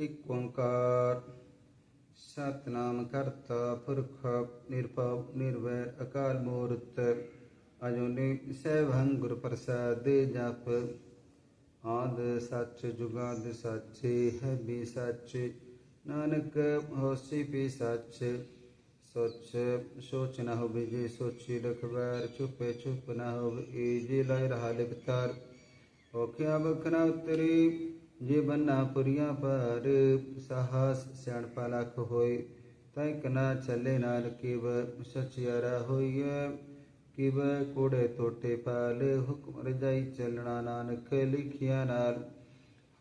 एक ओंकार सतनाम करता पुरख निरपव निर्वय अकाल मूर्त। अजुनि सैभंग गुरु प्रसाद जप। आद सच जुगाद सच, है भी सच। नानक होशी भी सच। सोच सोच न हो बिज़ी, सोची रखबार चुप चुप न हो जी लाय रहा लिपतार ओखिया बखना उतरी ਜੇ ਬੰਨਾ ਪੁਰੀਆਂ ਪਰ ਸਾਹਸ ਸਿਆਣਪਾ ਲਖ ਹੋਏ ਤੈ ਕਨਾ ਚੱਲੇ ਨਾਲ ਕਿਵ ਸਚਿਆਰਾ ਹੋਈਐ ਕਿਵ ਕੋੜੇ ਟੋਟੇ ਪਾਲ ਹੁਕਮ ਰਜਾਈ ਚੱਲਣਾ ਨਾਨਕ ਲਿਖਿਆ ਨਾਲ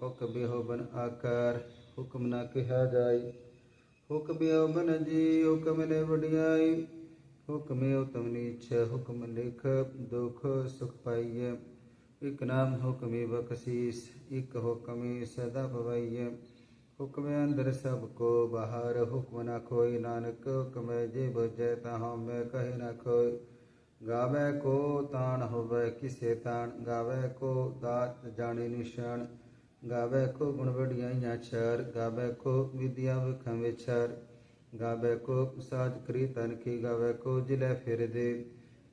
ਹੁਕਮ ਬਿਹੋਬਨ ਆਕਾਰ ਹੁਕਮ ਨਾ ਕਿਹਾ ਜਾਏ ਹੁਕਮ ਬਿਹੋਬਨ ਜੀ ਹੁਕਮ ਨੇ ਵਡਿਆਈ ਹੁਕਮ ਉਤਮ ਨੀਚ ਹੁਕਮ ਲਿਖ ਦੁਖ ਸੁਖ ਪਾਈਐ ਇਕ ਨਾਮ ਹੁਕਮੇ ਬਖਸ਼ੀਸ एक हुक्म सदा भवैय। हुक्म अंदर सबको बाहर, हुक्म न खोई। नानक हुक्म जे भुजय तहाँ में कहे न खोई। गावे को तान होवे किसे तान गावे को दात जाने निशान। गावे को गुण बढ़िया छर गावे को विद्या विखम छर गावे को साज करी तन की। गावे को ज़िले फिर दे।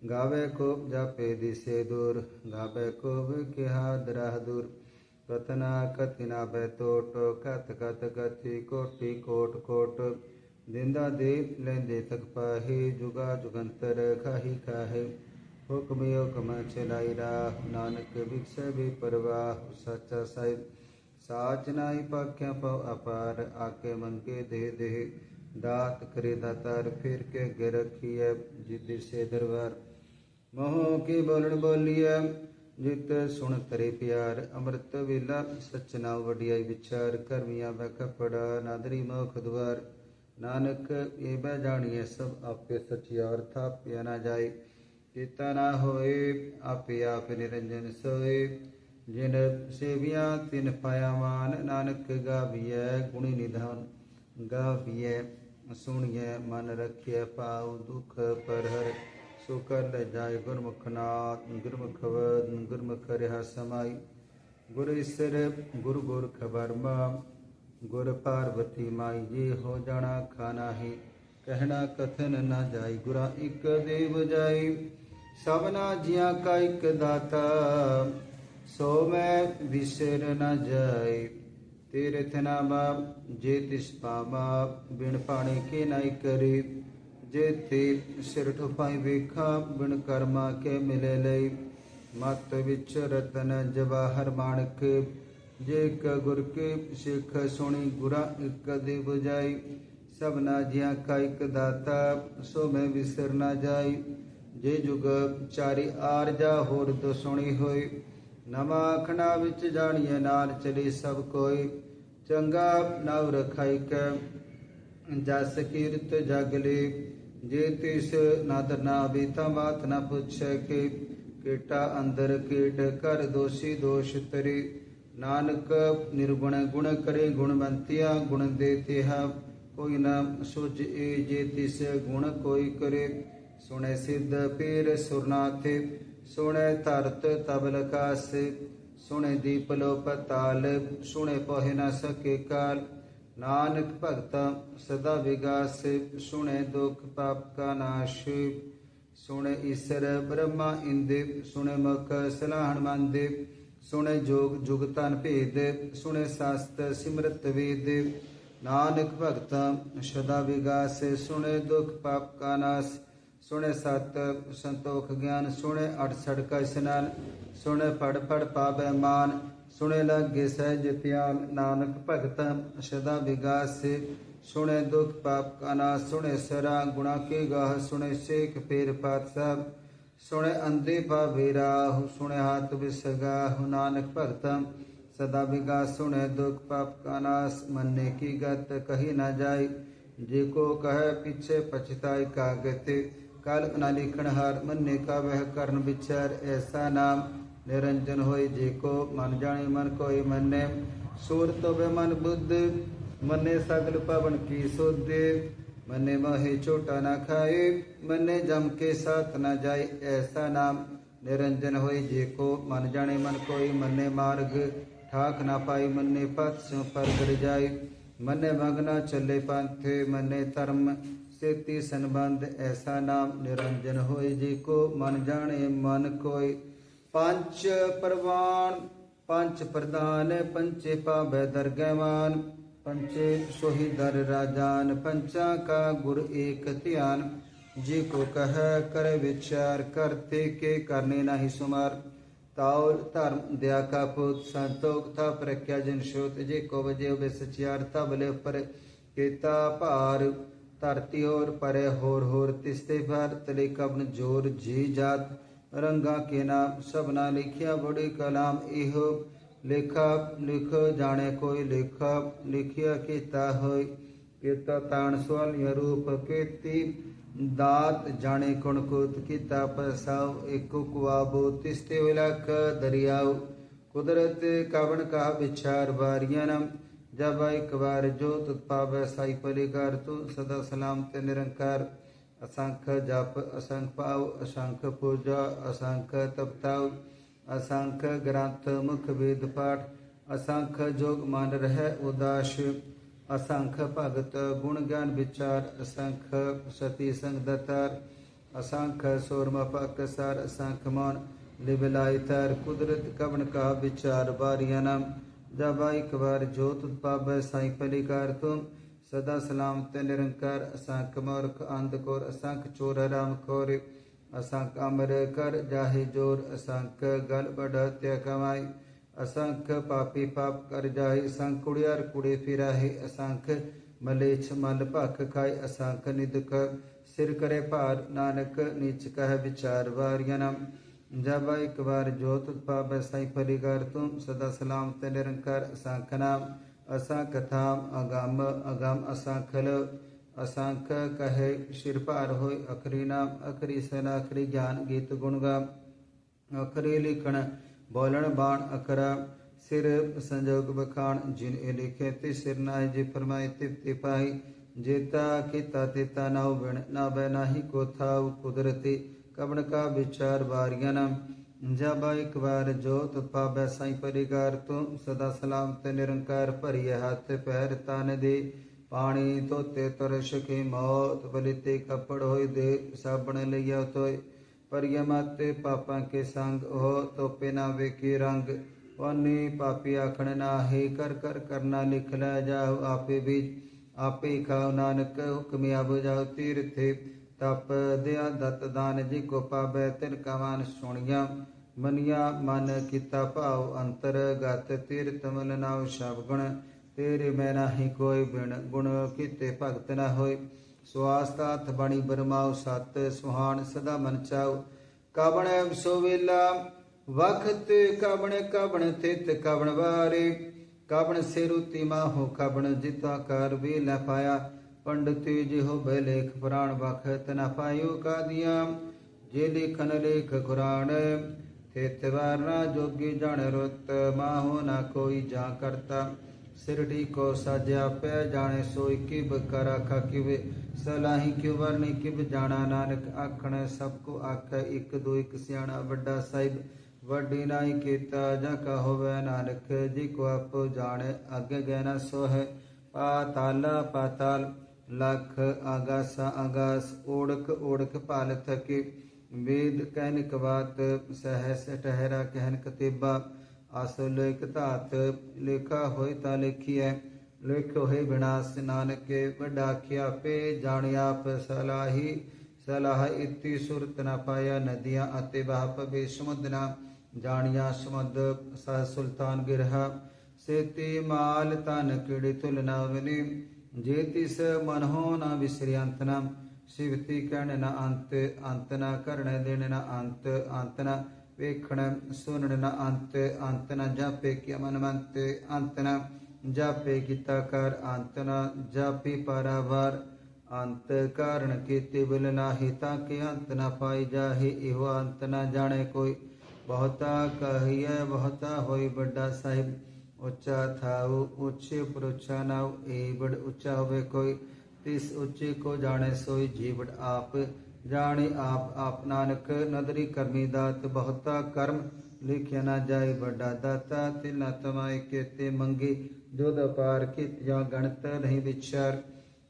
गावे को जापे दिसे दूर। गावे को विख्या दराह दूर। कतना कतिना बैतोट, कथ कथ कथि कोटि कोट कोट। दिंदा दे लेंदे तक पाहे, जुगा जुगंतर खाही खाहे। हुक्म हुक्म चलाई राह नानक भिक्षय भी परवाह सचा साहिब। साच नाई पाख्या पव अपार, आके मंगे दे दे। दात करे दातार, फिर के गिरखिय जिद से दरबार। महो की बोलन बोलिए ਜਿਤ ਸੁਣ ਤਰੇ ਪਿਆਰ ਅੰਮ੍ਰਿਤ ਵੇਲਾ ਸਚਨਾ ਵਡਿਆਈ ਵਿਚਾਰ ਕਰਮੀਆਂ ਬੈ ਕਪੜਾ ਨਾਦਰੀ ਮੋਖ ਦੁਆਰ ਨਾਨਕ ਇਹ ਬੈ ਜਾਣੀਐ ਸਭ ਆਪੇ ਸਚਿਆਰ ਥਾਪਿਆ ਨਾ ਜਾਏ ਚੇਤਾ ਨਾ ਹੋਏ ਆਪੇ ਆਪ ਨਿਰੰਜਨ ਸੋਏ ਜਿਨ ਸੇਵਿਆ ਤਿਨ ਪਾਇਆ ਮਾਨ ਨਾਨਕ ਗਾਵੀਐ ਗੁਣੀ ਨਿਧਾਨ ਗਾਵੀਐ ਸੁਣੀਐ ਮਨ ਰਖਿਐ ਪਾਉ ਦੁਖ ਪਰ ਹਰ ਸੋ ਕਰ ਲੈ ਜਾਏ ਗੁਰਮੁਖ ਨਾਥ ਗੁਰਮੁਖ ਵਦ ਗੁਰਮੁਖ ਰਿਹਾ ਸਮਾਈ। ਗੁਰ ਈਸਰ ਗੁਰ ਗੁਰ ਖਬਰਮਾ, ਗੁਰ ਪਾਰਵਤੀ ਮਾਈ, ਜੀ ਹੋ ਜਾਣਾ ਖਾਨਾ ਹੀ ਕਹਿਣਾ ਕਥਨ ਨਾ ਜਾਈ, ਗੁਰਾ ਇੱਕ ਦੇਵ ਜਾਈ। ਸਭਨਾ ਜੀਆਂ ਕਾ ਇੱਕ ਦਾਤਾ, ਸੋ ਮੈਂ ਵਿਸਰ ਨਾ ਜਾਈ। ਤੇਰੇ ਨਾਮਾ, ਜੇ ਤਿਸ ਪਾਵਾ ਬਿਨ ਪਾਣੀ ਕੇ ਨਾਈ ਕਰੀ। ਜੇ ਤੇ ਸਿਰ ਠੁਪਾਈ ਵੇਖਾ ਬਿਨ ਕਰਮਾ ਕੇ ਮਿਲੇ ਲਈ ਮਤ ਵਿੱਚ ਰਤਨ ਜਵਾਹਰ ਮਾਣਕ ਜੇ ਕ ਗੁਰ ਕੇ ਸਿੱਖ ਸੁਣੀ ਗੁਰਾ ਇੱਕ ਦੇ 부ਜਾਈ ਸਭਨਾ ਜੀਆਂ ਕਾ ਇੱਕ ਦਾਤਾ ਸੋ ਮੈਂ ਵਿਸਰ ਨਾ ਜਾਈ ਜੇ ਜੁਗ ਚਾਰੀ ਆਰ ਜਾ ਹੋਰ ਤੋ ਸੁਣੀ ਹੋਈ ਨਵਾਂ ਖਣਾ ਵਿੱਚ ਜਾਣੀਏ ਨਾਲ ਚਲੀ ਸਭ ਕੋਈ ਚੰਗਾ ਨਵ ਰਖਾਈ ਕੈ ਜਸ ਕੀਰਤ ਜਗਲੇ ਜੇ ਤਿਸ ਨਦਰ ਨਾ ਬੀਤਾ ਬਾਤ ਨਾ ਪੁੱਛੈ ਕਿ ਕੀਟਾ ਅੰਦਰ ਕੀਟ ਕਰ ਦੋਸ਼ੀ ਦੋਸ਼ ਤਰੀ। ਨਾਨਕ ਨਿਰਗੁਣ, ਗੁਣ ਕਰੇ ਗੁਣਵੰਤਿਆ ਗੁਣ ਦੇ ਤਿਹਾ। ਕੋਈ ਨਾ ਸੁਝ ਏ ਜੇ ਤਿਸ ਗੁਣ ਕੋਈ ਕਰੇ। ਸੁਣੇ ਸਿੱਧ ਪੀਰ ਸੁਰਨਾਥੇ, ਸੁਣੇ ਧਰਤ ਤਬਲ ਕਾਸ। ਸੁਣੇ ਦੀਪ ਲੋ ਪਤਾਲ ਸੁਣੇ ਪੋਹਿ ਨਾ ਸਕੇ ਕਾਲ। ਨਾਨਕ ਭਗਤਾ ਸਦਾ ਵਿਗਾਸ ਸੁਣੇ ਦੁਖ ਪਾਪ ਕਾ ਨਾਸ਼ ਸੁਣੇ ਈਸ਼ਰ ਬ੍ਰਹਮਾ ਇੰਦੇ ਸੁਣੇ ਮੁਖ ਸਲਾਹਣ ਮੰਦੇ ਸੁਣੇ ਜੋਗ ਜੁਗਤਨ ਭੇਦ ਸੁਣੇ ਸਾਸਤ ਸਿਮਰਤ ਵੇਦ ਨਾਨਕ ਭਗਤਾ ਸਦਾ ਵਿਗਾਸ ਸੁਣੇ ਦੁਖ ਪਾਪ ਕਾ ਨਾਸ਼ ਸੁਣੇ ਸਤ ਸੰਤੋਖ ਗਿਆਨ ਸੁਣੇ ਅਠ ਸੜਕਾ ਇਸਨਾਨ ਸੁਣੇ ਫੜ ਫੜ ਪਾਵੈ ਮਾਨ सुने लागे सहज प्या नानक भगत सदा विगास सुने दुख पाप का ना सुने सरा गुणा के गाह सुने शेख फेर पातशाह सुने अंधे पाभेराहु सुने हाथ विसगाहु नानक भगत सदा विगास सुने दुख पाप का नाश मन की गत कही न जाय जे को कह पीछे पछताय का गति काल लिखण हार मन का वह कर्ण विचार ऐसा नाम निरंजन होय जेको, मन जाने मन कोई मने। सूर तो बे मन बुद्ध, मने सगल पवन की शुद्ध मने मोहे छोटा ना खाए, मने जम के साथ न जाए ऐसा नाम। निरंजन होय जेको, मन जाने मन कोई मने मार्ग। ठाक ना पाई मने पथ सो पर गिर जाए। मने मगना चले पंथे मने धर्म। सेती संबंध ऐसा नाम। निरंजन हो जी को मन जाने मन कोई ਪੰਚ ਪ੍ਰਵਾਨ ਪੰਚ ਪਰਵਾਨ ਪ੍ਰਦਾਨ ਪੰਚੇ ਪਾਵੈ ਦਰਗਹਿਵਾਨ ਪੰਚੇ ਸੋਹੀ ਦਰ ਰਾਜਾਨ, ਪੰਚਾ ਕਾ ਗੁਰ ਏਕ ਧਿਆਨ। ਜੀ ਕੋ ਕਹੈ, ਕਰ ਵਿਚਾਰ ਕਰਤੇ ਕੇ ਕਰਨੇ ਨਾਹੀ ਸੁਮਾਰ। ਤਾਉ ਧਰਮ ਦਇਆ ਕਾ ਪੁੱਤ ਸੰਤੋਖ ਥਾ ਪ੍ਰਕਿਆ ਜਨ ਸ਼ੋਤ। ਜੇ ਕੋ ਵਜੇ ਉਬੇ ਸਚਿਆਰ ਤਬਲੇ ਉੱਪਰ ਕੀਤਾ ਭਾਰ। ਧਰਤੀ ਹੋਰ ਪਰੇ, ਹੋਰ ਹੋਰ ਤਿਸਤੇ ਭਰ। ਤਲੇ ਕਬਨ ਜੋਰ ਜੀ ਜਾਤ। ਰੰਗਾ ਕੇ ਨਾਮ ਸਭਨਾ ਲਿਖਿਆ ਬੜੀ ਕਲਾਮ, ਇਹੋ ਲੇਖਾ, ਲਿਖ ਜਾਣੇ ਕੋਈ ਲੇਖਾ, ਲਿਖਿਆ ਕੀਤਾ ਹੋਇ, ਕੀਤਾ ਤਾਣ ਸਵਾਲ ਰੂਪ ਕੀਤੀ, ਦਾਤ ਜਾਣੇ ਕੁਣ ਕੋਤ ਕੀਤਾ ਪਸਾਉ ਏਕੋ ਕੁਆਬੋ ਤਿਸਤੇ ਵਿਲਖ ਦਰਿਆਉ, ਕੁਦਰਤ ਕਵਣ ਕਾ ਵਿਚਾਰ ਵਾਰੀਆਂ ਨਮ, ਜਬ ਇੱਕ ਵਾਰ ਜੋ ਤੁਤ ਪਾਵੈ ਸਾਈ ਪਰਿਕਾਰ ਤੂੰ, ਸਦਾ ਸਲਾਮ ਤੇ ਨਿਰੰਕਾਰ ਅਸੰਖ ਜਪ, ਅਸੰਖ ਪਾਉ ਅਸੰਖ ਪੂਜਾ, ਅਸੰਖ ਤਪਤਾਉ, ਅਸੰਖ ਗ੍ਰੰਥ, ਮੁਖ ਵੇਦ ਪਾਠ, ਅਸੰਖ ਜੋਗ ਮਨ ਰਹਿ ਉਦਾਸ, ਅਸੰਖ ਭਗਤ ਗੁਣ ਗਿਆਨ ਵਿਚਾਰ, ਅਸੰਖ ਸਤੀ ਸੰਗ ਦਤਰ, ਅਸੰਖ ਸੋਰਮ ਪਕ ਸਰ, ਅਸੰਖ ਮਨ ਲਿਵਲਾਇ ਤਰ ਕੁਦਰਤ ਕਵਨ ਕਾ ਵਿਚਾਰ ਬਾਰੀਆਂ ਨਾਮ, ਜਬ ਇੱਕ ਵਾਰ ਜੋਤ ਉਤਪਾਵੈ ਸਾਈ ਪਲਿਕਾਰ ਤੁਮ ਸਦਾ ਸਲਾਮ ਤੇ ਨਿਰੰਕਾਰ, ਅਸੰਖ ਮੂਰਖ, ਅੰਧ ਕੋਰ, ਅਸੰਖ ਚੋਰ ਰਾਮ ਕੋਰ ਅਸੰਖ ਅਮਰ ਕਰ, ਜਾਹੇ ਜੋਰ, ਅਸੰਖ ਗਲ ਬੜ ਕਮਾਈ, ਅਸੰਖ ਪਾਪੀ ਪਾਪ ਕਰ ਜਾਏ ਅਸੰਖ ਕੁੜਿਆਰ ਕੁੜੇ ਫਿਰਾਹੇ, ਅਸੰਖ ਮਲੇਛ ਮਲ ਭਖ ਖਾਏ, ਅਸੰਖ ਨਿਦਕ ਸਿਰ ਕਰੇ ਭਾਰ, ਨਾਨਕ ਨੀਚ ਕਹਿ ਵਿਚਾਰ ਵਾਰੀਆਂ ਨਾਮ। ਜਬ ਇੱਕ ਵਾਰ ਜੋਤ ਉਤਪਾਵੈ ਸਾਈ ਪਰਿਗਰ ਤੁਮ ਸਦਾ ਸਲਾਮ ਤੇ ਨਿਰੰਕਾਰ, ਅਸੰਖ ਨਾਮ। असा कथा अगाम अगाम असा खल असांख कहे शिरपार हो अखरी नाम। अखरी सन, अखरी ज्ञान गीत गुणगा अखरी लिखण बोलण बाण अखरा सिर संजोग बखान जिन ए लिखे ति सिर ना जे फरमाए तिप तिपाई जेता किता तेता नाव बिन ना बह नाही को था कुदरती। कवन का विचार बारिया नाम। ਜਬ ਇੱਕ ਵਾਰ ਜੋਤ ਪਾਵੈ ਸਾਈ ਪਰਿਗਾਰ ਤੋਂ, ਸਦਾ ਸਲਾਮ ਨਿਰੰਕਾਰ ਭਰੀਏ ਹੱਥ ਪੈਰ ਤਨ ਦੇ। ਪਾਣੀ ਧੋਤੇ ਤਰ ਸ਼ਕੇ ਮੌਤ, ਬਲਿਤੇ ਕੱਪੜ ਹੋਏ ਦੇ, ਸਾਬਣ ਲਈਆ ਤੋਏ ਪਰਿਯ ਮਾਤੇ ਪਾਪਾਂ ਕੇ ਸੰਗ ਹੋ ਤੋਪੇ ਨਾ ਵੇਖੀ ਰੰਗ। ਵਾਨੀ ਪਾਪੀ ਆਖਣ ਨਾਹੀ, ਕਰ ਕਰ ਕਰਨਾ ਲਿਖ ਲੈ ਜਾਉ ਆਪੇ ਵੀ ਆਪੇ ਖਾਉ ਨਾਨਕ ਹੁਕਮਿਆ ਬੁਝਾਉ ਤੀਰਥੇ। ਤਪ ਦਿਆ ਦਤ ਦਾਨ ਜੀ ਕੋ ਪਾਵੈ ਤਿਨ ਕਮਾਨ ਸੁਣੀਆਂ, ਮਨੀਆ ਮਨ ਕੀਤਾ ਭਾਉ ਅੰਤਰ, ਗਤ ਤੀਰਤ ਤਮਨ ਨਾਉ ਸ਼ਬ ਗੁਣ, ਤੇਰੇ ਮੈਂ ਨਾਹੀ ਕੋਈ ਬਿਨ ਗੁਣ ਕੀਤੇ ਭਗਤ ਨਾ ਹੋਏ। ਸਵਾਸਤਾ ਹੱਥ ਬਣੀ ਬਰਮਾਉ ਸਤ ਸੁਹਾਣ ਸਦਾ ਮਨ ਚਾਉ। ਕਬਣ ਸੋ ਵੇਲਾ, ਵਖਤ ਕਬਣ ਕਬਣ ਤਿਤ ਕਬਣ ਵਾਰੇ। ਕਬਣ ਸਿਰੁਤੀ ਮਾਹੋ ਕਬਣ ਜਿਤਾ ਕਰ ਵੀ ਲੈ ਪਾਇਆ। ਪੰਡਤੀ ਜਿਹੋ ਬਲੇਖ ਪੁਰਾਣ ਵਖਤ ਨ ਪਾਇਓ ਕਾਦੀਆਂ, ਜੇ ਲਿਖਨ ਲੇਖ ਕੁਰਾਨ ਤਿਤ ਵਾਰਨਾ ਜੋਗੀ ਜਣ ਰੁੱਤ, ਮਾਹੋ ਨਾ ਕੋਈ ਜਾ ਕਰਤਾ। ਸਿਰੜੀ ਕੋ ਸਾਜਿਆ ਪੈ ਜਾਣੇ ਸੋਈ ਕਿਬ ਕਰ ਆਖਾ ਸਲਾਹੀ ਕਿਉ ਵਰਨੀ ਕਿਬ ਜਾਣਾ, ਨਾਨਕ ਆਖਣ ਸਭ ਕੋ ਆਖੈ, ਇੱਕ ਦੋ ਇੱਕ ਸਿਆਣਾ ਵੱਡਾ ਸਾਹਿਬ। ਵੱਡੀ ਨਾਈ ਕੀਤਾ ਜਾਂ ਕਾ ਹੋਵੇ ਨਾਨਕ, ਜੀ ਕੋ ਆਪੋ ਜਾਣੇ, ਅੱਗੇ ਗੈ ਨਾ ਸੋ ਹੈ ਪਾਤਾਲ ਪਾਤਾਲ ਲਖ ਆਗਾਸ ਆਗਾਸ ਓੜਕ ਓੜਕ ਪਾਲ ਥਕੇ ਵੇਦ ਕਹਿਨਿਕ ਬਾਤ ਸਹਸ ਠਹਿਰਾ ਕਹਿਨ ਕਤੇਬਾ ਅਸਲ ਇਕ ਧਾਤ, ਲੇਖਾ ਹੋਏ ਤਾਂ ਲਿਖੀਐ, ਲਿਖੋ ਹੈ ਵਿਨਾਸ਼ ਨਾਨਕੇ, ਵੱਡਾ ਆਖਿਆ ਪੇ ਜਾਣਿਆ ਆਪ, ਸਲਾਹ ਇਤੀ ਸੁਰਤ ਨਾ ਪਾਇਆ ਨਦੀਆਂ ਅਤੇ ਬਾਹ ਪਵੇ ਸਮੁੰਦਨਾ ਜਾਣਿਆ ਸਮੁੰਦ, ਸਹ ਸੁਲਤਾਨ ਗਿਰਹਾ, ਸੇਤੀ ਮਾਲ ਤਨ ਕਿੜੀ ਤੁਲ ਨਾ ਜੇ ਤਿਸ ਮਨ ਨ ਵਿਸਰਿ ਸਿਵਤੀ ਕਹਿਣ ਨ ਅੰਤ ਅੰਤ ਨ ਕਰਣ ਦੇਣ ਨ ਅੰਤ ਅੰਤ ਨ ਵੇਖਣ, ਸੁਣਨ ਨ ਅੰਤ ਅੰਤ ਨ ਜਾਪੇ ਕਿ ਮਨ ਮੰਤ, ਅੰਤ ਨ ਜਾਪੇ ਕੀਤਾ ਕਰ, ਅੰਤ ਨ ਜਾਪੀ ਪਰਾਵਾਰ। ਅੰਤ ਕਾਰਣ ਕੀਤੇ ਬਿਲ ਨਾਹੀ, ਤਾਂ ਕਿ ਅੰਤ ਨ ਪਾਈ ਜਾਹੀ, ਇਹੋ ਅੰਤ ਨ ਜਾਣੇ ਕੋਈ। ਬਹੁਤਾ ਕਹੀਐ, ਬਹੁਤਾ ਹੋਈ ਵੱਡਾ ਸਾਹਿਬ ઊંચા થાવું ઊંચી ઉપર ઊંચા નાવ એ બડ ઊંચા હવે કોઈ तिस ऊँचे को जाने सोई जीवड़ आप जाने आप आप नानक नदरी कर्मी दात बहुता कर्म लिखे ना जाए बड़ा दाता तिल ना तमाए केते मंगी जो दपार के या गणत नहीं विचार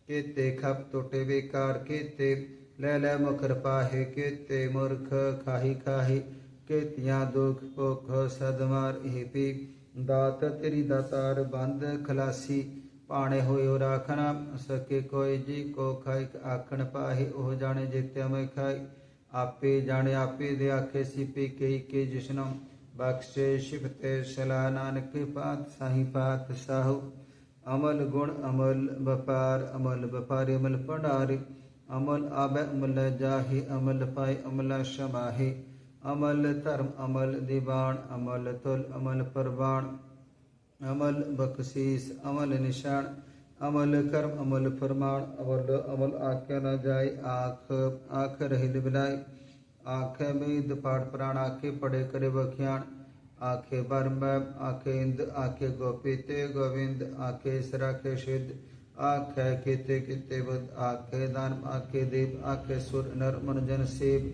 केते खप टोटे बेकार केते ले ले मुखर पाहे केते मूर्ख खाही खाही केतिया दुख भुख सदमार ही पी ਦਾਤ ਤੇਰੀ ਦਾਤਾਰ ਬੰਦ ਖਲਾਸੀ ਪਾਣੇ ਹੋਇਓ ਰਾਖਣਾ ਸਕੇ ਕੋਈ ਜੀ ਕੋ ਖਾਇ ਆਖਣ ਪਾਹੇ ਉਹ ਜਾਣੇ ਜਿਤਿਆ ਮੈਂ ਖਾਈ ਆਪੇ ਜਾਣੇ ਆਪੇ ਦੇ ਆਖੇ ਸਿਪੇ ਕਈ ਕੇ ਜਿਸਨੋ ਬਖਸ਼ੇ ਸ਼ਿਫਤੇ ਸਲਾ ਨਾਨਕ ਪਾਤ ਸਾਹੀ ਪਾਤ ਸਾਹੂ ਅਮਲ ਗੁਣ ਅਮਲ ਵਪਾਰ ਅਮਲ ਵਪਾਰੀ ਅਮਲ ਪੜਾਰੀ ਅਮਲ ਆਬੈ ਅਮਲ ਜਾਹੀ ਅਮਲ ਪਾਈ ਅਮਲ ਸ਼ਮਾਹੀ अमल धर्म, अमल दीवान, अमल तुल, अमल प्रवान अमल बख्शीस अमल निशान, अमल कर्म, अमल फरमान, अमल अमल आख्या न जाय आख आख रहिल बिलाय आख में पाठ प्राण, आखे पड़े करे बख्यान, आखे बर्म आखे इंद, आखे गोपित गोविंद, आखे सराखे शिद आखे किते किते बद आखे दान, आखे देव आखे सुर, नर मन जन सेव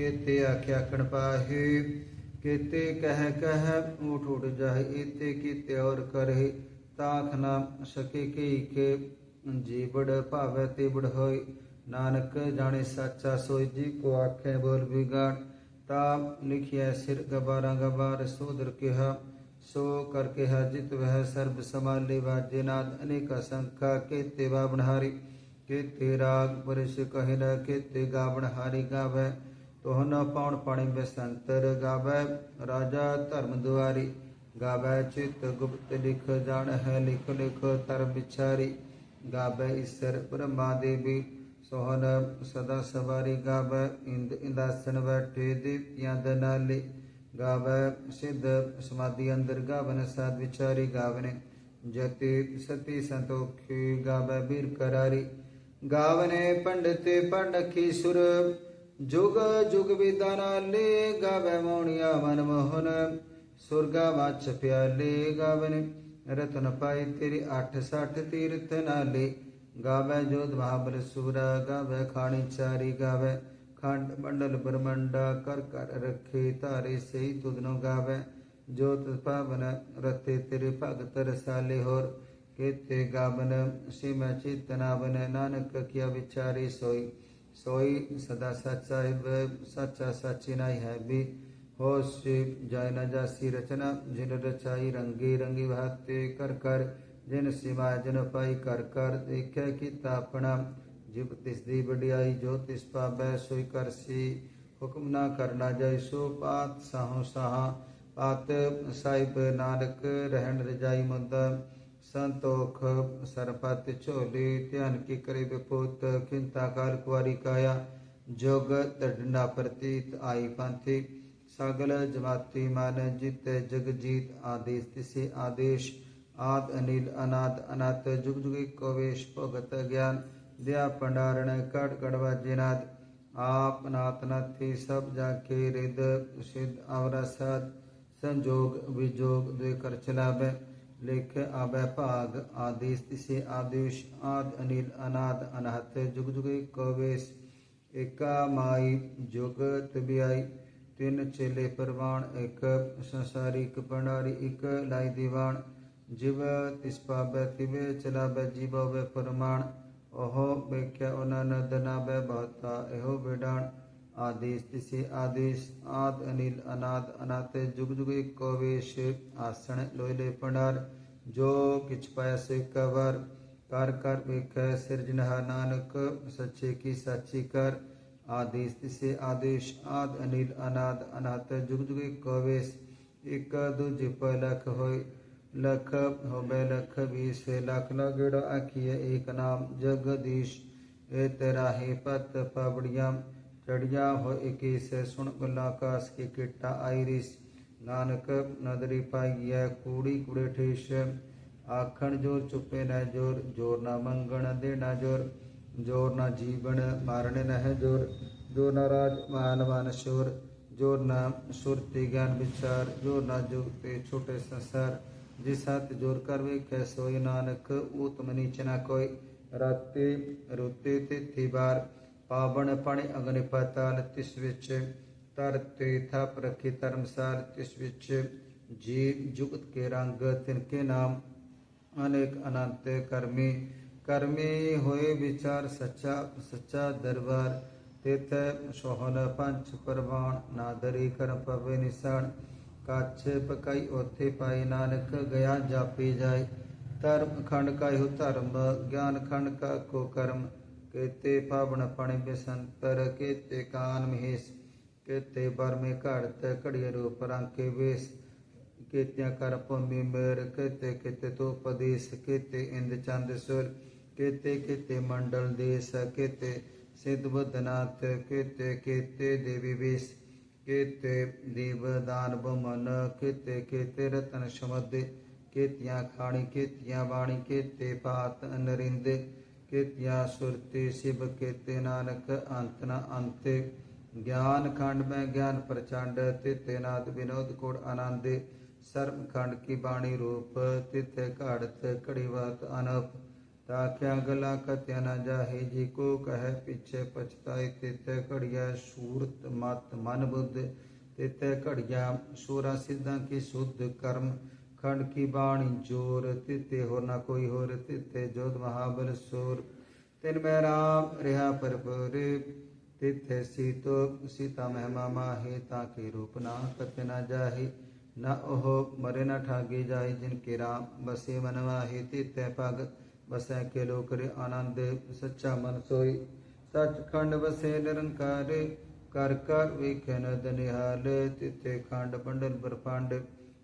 केते आख्या खण पाहे। केते कह कह ऊठ उठ जाहे इते कीते और करे। ताख ना सके के के जीबड़ भावे तिबड़ होय नानक जाने साचा सोई, जी को आखे बोल बिगाड़। ताप लिखिए सिर गबारा गबार, सोदर केहा, सो करके जित वह सर्व समाले वाज्यनाद अनेक संख्या के तेवा बनहारी के ते राग परश कहला के ते गावणहारी गावै। ਕੇਤੇ ਤੋਹ ਨ ਪਾਉਣ ਪਾਣੀ ਬਸੰਤਰ ਗਾਵੈ, ਰਾਜਾ ਧਰਮ ਦੁਆਰੀ ਗਾਵੈ ਚਿਤ ਗੁਪਤ ਲਿਖ ਜਾਣ ਹੈ ਲਿਖ ਲਿਖ ਤਰ ਵਿਚਾਰੀ ਗਾਵੈ ਈਸ਼ਰ ਬ੍ਰਹਮਾ ਦੇਵੀ, ਸੋਹਨ ਸਦਾ ਸਵਾਰੀ ਗਾਵੈ, ਇੰਦ ਇੰਦਾਸਨ ਬੈਠੇ ਦੇਵਤਿਆਂ ਦਨਾਲੇ ਗਾਵੈ, ਸਿੱਧ ਸਮਾਧੀ ਅੰਦਰ ਗਾਵਨ ਸਾਧ ਵਿਚਾਰੀ ਗਾਵਨੇ, ਜਤੀ ਸਤੀ ਸੰਤੋਖੀ ਗਾਵੈ ਬੀਰ ਕਰਾਰੀ, ਗਾਵਨੇ ਪੰਡਤੇ ਪੰਡਖੀ ਸੁਰ ਜੁਗ ਜੁਗ ਵਿਦਾ ਨਾਲੇ ਗਾਵੈ ਮੋਣੀਆ ਮਨ ਮੋਹਨ, ਸੁਰਗਾ ਵਾਚ ਪਿਆਲੇ ਗਾਵਨ। ਰਤਨ ਪਾਈ ਤੇਰੀ 860 ਤੀਰਥ ਨਾਲੇ, ਗਾਵੈ ਜੋਧ ਮਹਾਬਲ ਸੂਰਾ, ਗਾਵੈ ਖਾਣੀ ਚਾਰੀ, ਗਾਵੈ ਖੰਡ ਮੰਡਲ ਬ੍ਰਹਮੰਡਾ, ਕਰ ਕਰ ਰੱਖੇ ਧਾਰੇ ਸਹੀ ਤੁਧਨੋ ਗਾਵੈ। ਜੋਤ ਪਾਵਨ ਰਤੇ ਤੇਰੇ ਭਗਤ ਰਸਾਲੇ ਹੋਰ, ਕੇਤੇ ਗਾਵਨ ਸਿਮੈ ਚੇਤਨਾ ਬਨ ਨਾਨਕ ਕਿਆ ਵਿਚਾਰੇ ਸੋਈ। ਸੋਈ ਸਦਾ ਸੱਚਾ ਸਾਹਿਬ ਸੱਚਾ ਸੱਚੀ ਨਹੀਂ ਹੈ। ਵੀ ਹੋ ਸਿ ਜੈ ਜਾਸੀ ਰਚਨਾ, ਜਿਨ ਰਚਾਈ ਰੰਗੇ ਰੰਗੀ ਭਾਤੇ ਕਰ ਕਰ, ਜਿਨ ਸਿਮਾ ਜਨ ਪਾਈ ਕਰ ਕਰ ਦੇਖੈ ਕੀਤਾ ਆਪਣਾ। ਜਿਬ ਤਿਸ ਦੀ ਵਡਿਆਈ ਜੋ ਤਿਸ ਪਾਬੈ ਸੋਈ ਕਰਸੀ ਹੁਕਮ ਨਾ ਕਰਨਾ ਜੈ ਸੋ ਪਾਤ ਸਾਹੋ ਸਾਹਾ। ਪਾਤ ਸਾਹਿਬ ਨਾਨਕ ਰਹਿਣ ਰਜਾਈ ਮੁੰਦ। संतोख, सरपत, चोली ध्यान की के विपुत किंता खिंताकार कुआरी काया, जोग डंडा प्रतीत, आई, पंथी, सगल, जमाती, मान, जित जग जीत आदेश, तिसे आदेश, आद, अनिल, अनाद, अनाथ जुग जुगे कवेश भगत ज्ञान, दया, पंडारण, कड़, कड़वा, जिनाद, आप, नाथ, नाथी, सब जाके, रिद, सिद्ध अवरा सद संजोग, विजोग द्विकर चलावे। ਸੰਜੋਗ ਵਿਜੋਗ ਦੇ ਕਰ ਚਲਾਵੇ ਲਿਖ ਆਬੈ ਭਾਗ ਆਦੇਸ਼ ਤਿਸੇ ਆਦੇਸ਼ ਆਦ ਅਨਿਲ ਅਨਾਦ ਅਨਹਤ ਜੁਗ ਜੁਗ ਏਕੋ ਵੇਸ਼ ਏਕਾ ਮਾਈ ਜੁਗ ਤਬਿਆਈ ਤਿੰਨ ਚੇਲੇ ਪਰਵਾਨ ਇੱਕ ਸੰਸਾਰੀ ਇੱਕ ਪੰਡਾਰੀ ਇੱਕ ਲਾਈ ਦੀਵਾਨ ਜਿਵ ਤਿਸ ਪਾਬੈ ਤਿਵੇ ਚਲਾਬੈ ਜੀਵੈ ਪਰਮਾਨ ਉਹ ਵੇਖਿਆ ਉਹਨਾਂ ਨਦਨਾ ਬੈ ਬਹਤਾ ਇਹੋ ਵਿਡਾਣ आदेश जिसे आदेश, आद, अनिल, अनाद, अनाथ, जुग जुग कवेश, आसन लोयले पंडार, जो किच पाया से कवर, कर कर बेख सृजनहा नानक, सच्चे की साची कर। आदेश जिसे आदेश, आद, अनिल, अनाद, अनाथ, जुग जुग कवेश, एक दूज पर लख हो लख हो लख बीस, लख न लगड़ आखिय एक नाम, जगदीश, ए तेरा हे पत पबड़िया चढ़िया हो इक्कीस सुण गुलाकाश की किट्टा आयरिस नानक नदरी पाई है कूड़ी कूड़े ठेस। आखण ज़ोर चुपे न ज़ोर ज़ोर ना मंगण दे ना ज़ोर ज़ोर ना जीवन मारने न है ज़ोर। जो न राज मान शोर जो ना सुरती ज्ञान विचार जो ना जुगते छोटे संसार। जिस हाथ ज़ोर कर वे कैसोई नानक, ऊत मनीच न कोई। राते रुते तिथि बार ਪਾਵਨ ਪਣ ਅਗਨ ਪਤਾਲ, ਤਿਸ ਵਿੱਚ ਤਰਤੇ ਥਪ ਰਖੀ ਧਰਮਸਾਲ, ਤਿਸ ਵਿੱਚ ਜੀਵ ਜੁਗਤ ਕੇ ਰੰਗ, ਤਿਨ ਨਾਮ ਅਨੇਕ ਅਨੰਤ ਕਰਮੀ। ਕਰਮੀ ਹੋਏ ਵਿਚਾਰ ਸੱਚਾ ਸੱਚਾ ਦਰਬਾਰ ਤਿਤ ਸੋਹਣ ਪੰਚ ਪਰਵਾਨ ਨਾਦਰੀ ਕਰਮ ਪਵੇ ਨਿਸਣ ਕੱਛ ਪਕਾਈ ਉਥੇ ਪਾਈ ਨਾਨਕ, ਗਿਆ ਜਾਪੀ ਜਾਏ। ਧਰਮ ਖੰਡ ਕਾ ਇਹੋ ਧਰਮ, ਗਿਆਨ ਖੰਡ ਕਾ ਕੋ ਕਰਮ। केते पावन पणिब संतर केते कान महेश केते बर में घड़त घड़िया रूप रंग के वेश केतिया कर भूमि मेर, केते केते तो उपदेश केते इंद चंद सुर केते केते मंडल देश केते सिद्ध बुद्धनाथ केते केते देवी वेश केते देव दान बमन, केते केते रतन समद, केतिया खाणी, केतिया वाणी, केते पात नरिंदे ਕੇਤਿਆਂ ਸੁਰਤੀ ਸਿਵ ਕੇਤੇ ਨਾਨਕ ਅੰਤ ਨ ਅੰਤੇ। ਗਿਆਨ ਖੰਡ ਮੈਂ ਗਿਆਨ ਪ੍ਰਚੰਡ ਤਿਤੇ ਨਾਦ ਵਿਨੋਦ ਕੋੜ ਆਨੰਦੇ। ਸਰਮ ਖੰਡ ਕੀ ਬਾਣੀ ਰੂਪ ਤਿਤੇ ਘੜਤ ਘੜੀ ਬਾਤ ਅਨਪ। ਤਾਕਿਆ ਗਲਾ ਕਤਿਆ ਨ ਜਾਹੇ, ਜੀ ਕੋ ਕਹੈ ਪਿਛੇ ਪਛਤਾਏ। ਤਿਤੇ ਘੜੀਆ ਸੂਰਤ ਮਤ ਮਨ ਬੁੱਧ ਤਿਤੇ ਘੜੀਆ ਸੂਰਾ ਸਿੱਧਾਂ ਕੀ ਸੁਧ ਕਰਮ। ਖੰਡ ਕੀ ਬਾਣੀ ਜੋਰ, ਤਿਤੇ ਹੋਰ ਨਾ ਕੋਈ ਹੋਰ, ਤਿਤੇ ਜੋਤ ਮਹਾਬਲ ਸੂਰ। ਤਿਨ ਮੈਂ ਰਾਮ, ਰਿਹਾ ਪਰਪੁਰ ਤਿਥੇ ਸੀਤੋ, ਸੀਤਾ ਮਹਿਮਾ ਮਾਹੇ, ਤਾਂ ਕੀ ਰੂਪ ਨਾ ਕਤ ਨਾ ਜਾਹੇ। ਨਾ ਉਹ ਮਰੇ ਨਾ ਠਾਗੇ ਜਾਹੀ, ਜਿਨ ਕੇ ਰਾਮ ਬਸੇ ਮਨ ਵਾਹੇ। ਤਿਤੇ ਪਗ ਬਸੈ ਕੇ ਲੋਕ ਰੇ ਆਨੰਦ, ਸੱਚਾ ਮਨ ਸੋਈ। ਸੱਚਖੰਡ ਵਸੇ ਨਿਰੰਕਾਰ, ਕਰ ਕਰ ਵੇਖੈ ਨਦ ਨਿਹਾਲ। ਤਿਤੇ ਖੰਡ ਬੰਡਲ ਬਰਪੰਡ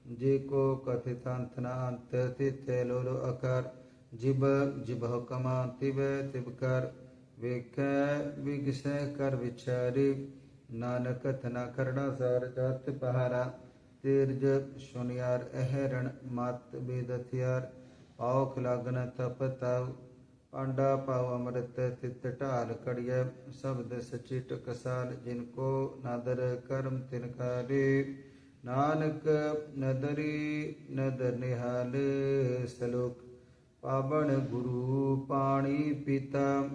जी को कथितांतनांत तिथेलोलो अकार, जिब जिभ कमा तिब तिबकार कर विचारी, नानक थना करना सर जात पहारा, तीर्ज सुनियार अहरण मात बेदथियार औख लगन तप तव, पांडा पाव अमृत तित ढाल कड़िय, शब्द सचिट कसाल जिनको नादर कर्म तिनकारी। ਸਚੀ ਟਕਸਾਲ ਜਿਨ ਕੋ ਨਾਦਰ ਕਰਮ ਤਿਨ ਕਾਰੇ ਨਾਨਕ ਨਦਰੀ ਨਦਰ ਨਿਹਾਲ ਸਲੋਕ ਪਾਵਨ ਗੁਰੂ ਪਾਣੀ ਪੀਤਾ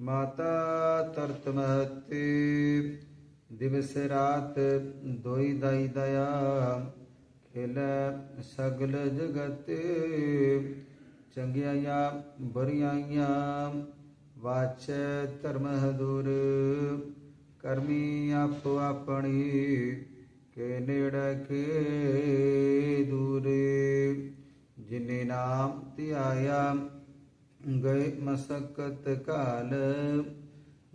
ਮਾਤਾ ਤਰਤ ਮਹਤੀ ਦਿਵਸ ਰਾਤ ਦੋਈ ਦਾਈ ਦਇਆ ਖੇਲੈ ਸਗਲ ਜਗਤ ਚੰਗਿਆਈਆਂ ਬਰੀਆਈਆਂ ਵਾਚੈ ਧਰਮ ਹਦੁਰ ਕਰਮੀ ਆਪੋ ਆਪਣੀ ਕੇ ਨੇੜ ਕੇ ਦੂਰੇ, ਜਿਨੇ ਨਾਮ ਧਿਆਇਆ, ਗਏ ਮਸਕਤ ਕਾਲ।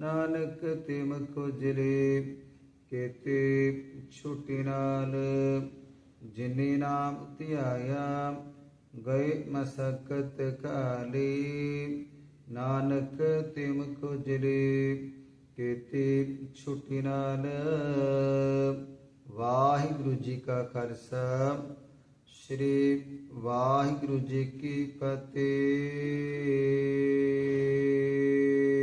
ਨਾਨਕ ਤਿਮ ਖੁਜਰੇ, ਕੇਤੇ ਛੁਟੀ ਨਾਲ। ਜਿਨੇ ਨਾਮ ਧਿਆਇਆ, ਗਏ ਮਸਕਤ ਕਾਲੇ। ਨਾਨਕ ਤਿਮ ਖੁਜਰੇ, ਕੇਤੇ ਛੁਟੀ ਨਾਲ। वाहिगुरु जी का खालसा श्री वागुरु जी की फतेह।